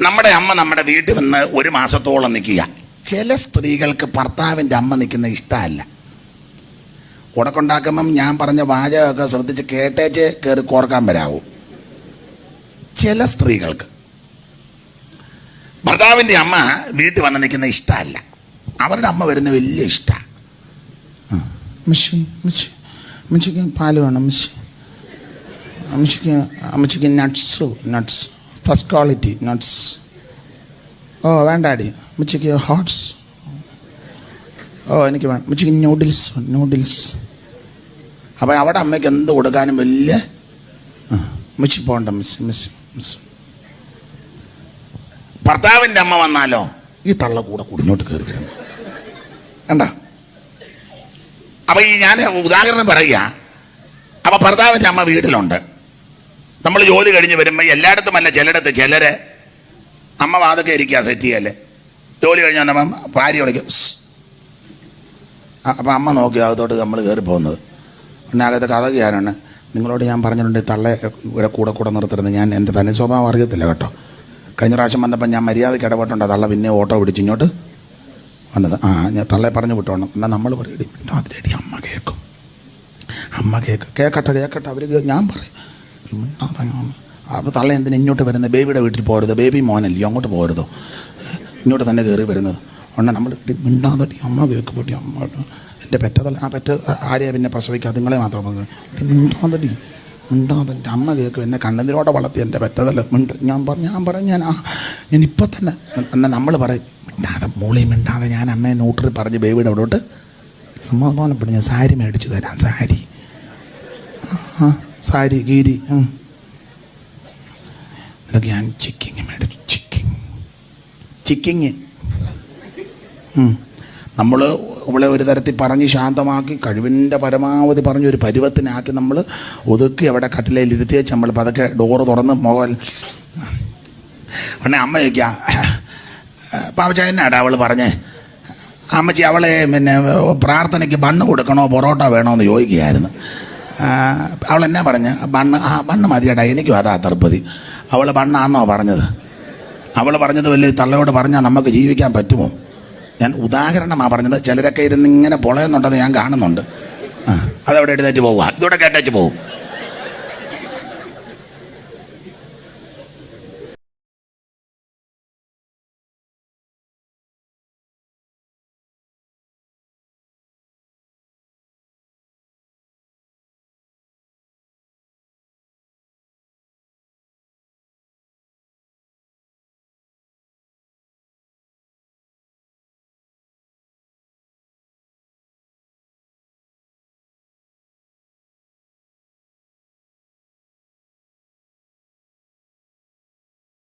നമ്മുടെ അമ്മ നമ്മുടെ വീട്ടിൽ വന്ന് ഒരു മാസത്തോളം നിൽക്കുക. ചില സ്ത്രീകൾക്ക് ഭർത്താവിന്റെ അമ്മ നിൽക്കുന്ന ഇഷ്ടമല്ല. ഉടക്കുണ്ടാക്കുമ്പം ഞാൻ പറഞ്ഞ വാചകമൊക്കെ ശ്രദ്ധിച്ച് കേട്ടേച്ച് കയറി കോർക്കാൻ വരാവും. ചില സ്ത്രീകൾക്ക്. ഭർത്താവിന്റെ അമ്മ വീട്ടിൽ വന്ന് നിൽക്കുന്ന ഇഷ്ടമല്ല. അവരുടെ അമ്മ വരുന്ന വലിയ ഇഷ്ടമാണ്. പാൽ വേണം അമ്മച്ചി അമ്മച്ചിക്ക് അമ്മച്ചിക്ക് nuts nuts first quality nuts ഓ വേണ്ടാടി അമ്മച്ചിക്ക് ഹോട്ട്സ് ഓ എനിക്ക് വേണം. അമ്മച്ചിക്ക് നൂഡിൽസ് നൂഡിൽസ് അപ്പം അവിടെ അമ്മയ്ക്ക് എന്ത് കൊടുക്കാനും വലിയ അമ്മച്ചി പോകണ്ട മിസ് മിസ് മിസ് ഭർത്താവിന്റെ അമ്മ വന്നാലോ? ഈ തള്ള കൂടെ കുടിഞ്ഞോട്ട് കയറി വരുന്നു കണ്ട? അപ്പം ഈ ഞാൻ ഉദാഹരണം പറയുക. അപ്പം ഭർത്താവിന്റെ അമ്മ വീട്ടിലുണ്ട്. നമ്മൾ ജോലി കഴിഞ്ഞ് വരുമ്പോൾ എല്ലായിടത്തും അല്ല ചിലയിടത്ത് ചിലര് അമ്മ വാതൊക്കെ ഇരിക്കുക സെറ്റ് ചെയ്യല്ലേ. ജോലി കഴിഞ്ഞ് വന്നപ്പം ഭാര്യ വിളിക്കും അപ്പം അമ്മ നോക്കി അകത്തോട്ട് നമ്മൾ കയറി പോകുന്നത്. പിന്നെ അകത്ത് കഥ ചെയ്യാനാണ്. നിങ്ങളോട് ഞാൻ പറഞ്ഞിട്ടുണ്ട് തള്ളെ ഇവിടെ കൂടെ കൂടെ നിർത്തരുത്. ഞാൻ എന്റെ തന്നെ സ്വഭാവം അറിയത്തില്ല കേട്ടോ. കഴിഞ്ഞ പ്രാവശ്യം വന്നപ്പോൾ ഞാൻ മര്യാദയ്ക്ക് ഇടപെട്ടുണ്ട്. തള്ള പിന്നെ ഓട്ടോ പിടിച്ച് ഇങ്ങോട്ട് വന്നത്. ആ ഞാൻ തള്ളെ പറഞ്ഞു വിട്ടോണം എന്നാൽ നമ്മൾ പറയും അതിലടി അമ്മ കേൾക്കും അമ്മ കേൾക്കും കേൾക്കട്ടെ കേൾക്കട്ടെ അവർ ഞാൻ പറയും അപ്പോൾ തള്ള എന്തിനാ ഇങ്ങോട്ട് വരുന്നത് ബേബിയുടെ വീട്ടിൽ പോരുത്? ബേബി മോനല്ലേ അങ്ങോട്ട് പോരുതോ? ഇങ്ങോട്ട് തന്നെ കയറി വരുന്നത്. ഉണ്ട നമ്മൾ മിണ്ടാതോട്ടി അമ്മ കേക്ക് പൊടി അമ്മ എന്റെ പെറ്റതല്ല ആ പെറ്റ ആരെയാ പിന്നെ പ്രസവിക്കുക നിങ്ങളെ മാത്രം മിണ്ടാതോട്ടി മിണ്ടാതെ എന്റെ അമ്മ കേൾക്കും എന്നെ കണ്ണതിലോടെ വളർത്തി എന്റെ പെറ്റതല്ല മിണ്ട ഞാൻ പറഞ്ഞു ഞാൻ പറഞ്ഞു ഞാൻ ആ ഞാൻ ഇപ്പം തന്നെ എന്നാൽ നമ്മൾ പറയും മിണ്ടാതെ മൂളി മിണ്ടാതെ ഞാൻ അമ്മയെ നോട്ടറി പറഞ്ഞ് ബേബിയുടെ അവിടോട്ട് സമാധാനപ്പെടും ഞാൻ സാരി മേടിച്ചു തരാം സാരി. സാരി ഗീരി ഞാൻ ചിക്കിങ് നമ്മൾ അവളെ ഒരു തരത്തിൽ പറഞ്ഞ് ശാന്തമാക്കി കഴിവിന്റെ പരമാവധി പറഞ്ഞ് ഒരു പരുവത്തിനാക്കി നമ്മൾ ഒതുക്കി അവിടെ കട്ടിലയിൽ ഇരുത്തി വെച്ച് നമ്മൾ പതുക്കെ ഡോറ് തുറന്ന് മുകൾ പിന്നെ അമ്മ ചോദിക്കുക പാവച്ച എന്നാടാ അവൾ പറഞ്ഞേ? അമ്മച്ചി അവളെ പിന്നെ പ്രാർത്ഥനയ്ക്ക് ബണ്ണ് കൊടുക്കണോ പൊറോട്ട വേണോ എന്ന് ചോദിക്കുകയായിരുന്നു. അവൾ എന്നാ പറഞ്ഞ്? ബണ്ണ് ആ ബണ്ണ് മതിയടാ എനിക്കും അതാ തർപ്പതി അവൾ ബണ്ണാന്നോ പറഞ്ഞത്? അവൾ പറഞ്ഞത് വലിയ തള്ളയോട് പറഞ്ഞാൽ നമുക്ക് ജീവിക്കാൻ പറ്റുമോ? ഞാൻ ഉദാഹരണമാണ് പറഞ്ഞത് ചിലരൊക്കെ ഇരുന്ന് ഇങ്ങനെ പൊളയുന്നുണ്ടെന്ന് ഞാൻ കാണുന്നുണ്ട്. ആ അതവിടെ എഴുന്നേറ്റ് പോവുക ഇതോടെ കേട്ടേച്ച് പോകും